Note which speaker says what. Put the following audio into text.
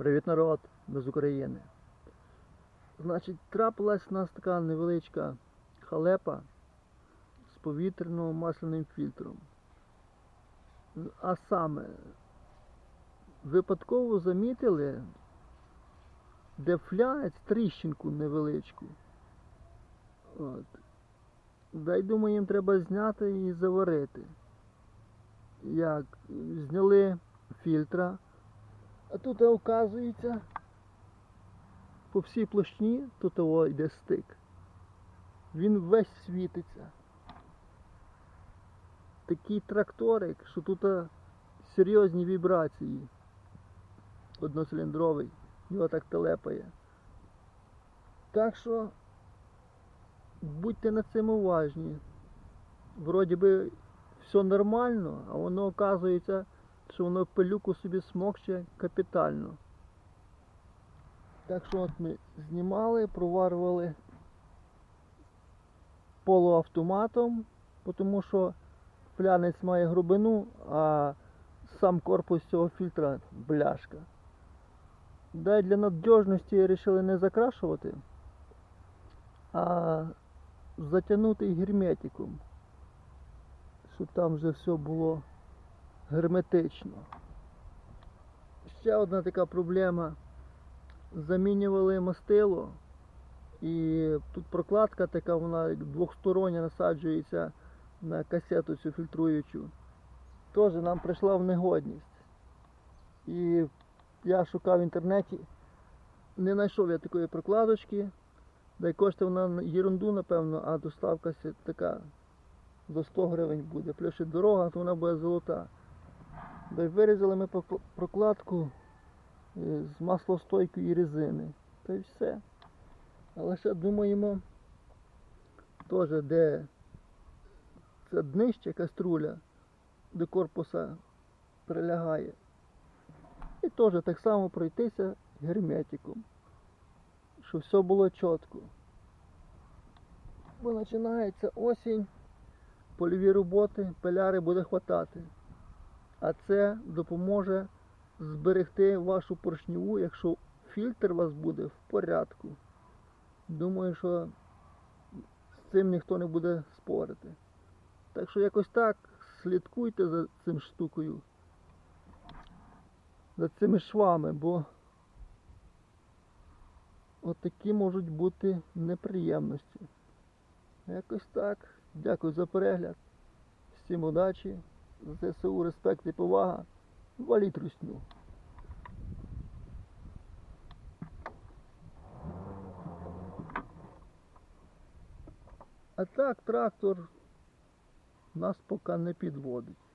Speaker 1: Привіт, народ, ми з України. Значить, трапилась у нас така невеличка халепа з повітряно-масляним фільтром. А саме, випадково замітили, де флянець тріщинку невеличку. От. Дай думаю, їм треба зняти і заварити. Як? Зняли фільтра. А тут оказується по всій площині тут о, йде стик. Він весь світиться. Такий тракторик, що тут серйозні вібрації. Одноциліндровий, його так телепає. Так що будьте над цим уважні. Вроді би все нормально, а воно оказується що воно пилюку собі смокче капітально. Так що от ми знімали, проварювали полуавтоматом, тому що флянець має грубину, а сам корпус цього фільтра бляшка. Да й для надіжності вирішили не закрашувати, а затягнути герметиком, щоб там вже все було герметично. Ще одна така проблема. Замінювали мастило і тут прокладка така, вона двохстороння насаджується на касету цю фільтруючу. Теж нам прийшла в негодність. І я шукав в інтернеті, не знайшов я такої прокладочки, да й коштує вона на ерунду, напевно, а доставка така до 100 гривень буде. Плюс ще дорога, то вона буде золота. Да вирізали ми прокладку е, з маслостойкої резини. Та й все. Але ще думаємо, теж де це днище каструля до корпуса прилягає. І теж так само пройтися герметиком, щоб все було чітко. Бо починається осінь, польові роботи, пиляри буде хватати. А це допоможе зберегти вашу поршневу, якщо фільтр у вас буде в порядку. Думаю, що з цим ніхто не буде спорити. Так що якось так слідкуйте за цим штукою, за цими швами, бо отакі можуть бути неприємності. Якось так. Дякую за перегляд. Всім удачі. ЗСУ, респект і повага. Валіть русню. А так трактор нас поки не підводить.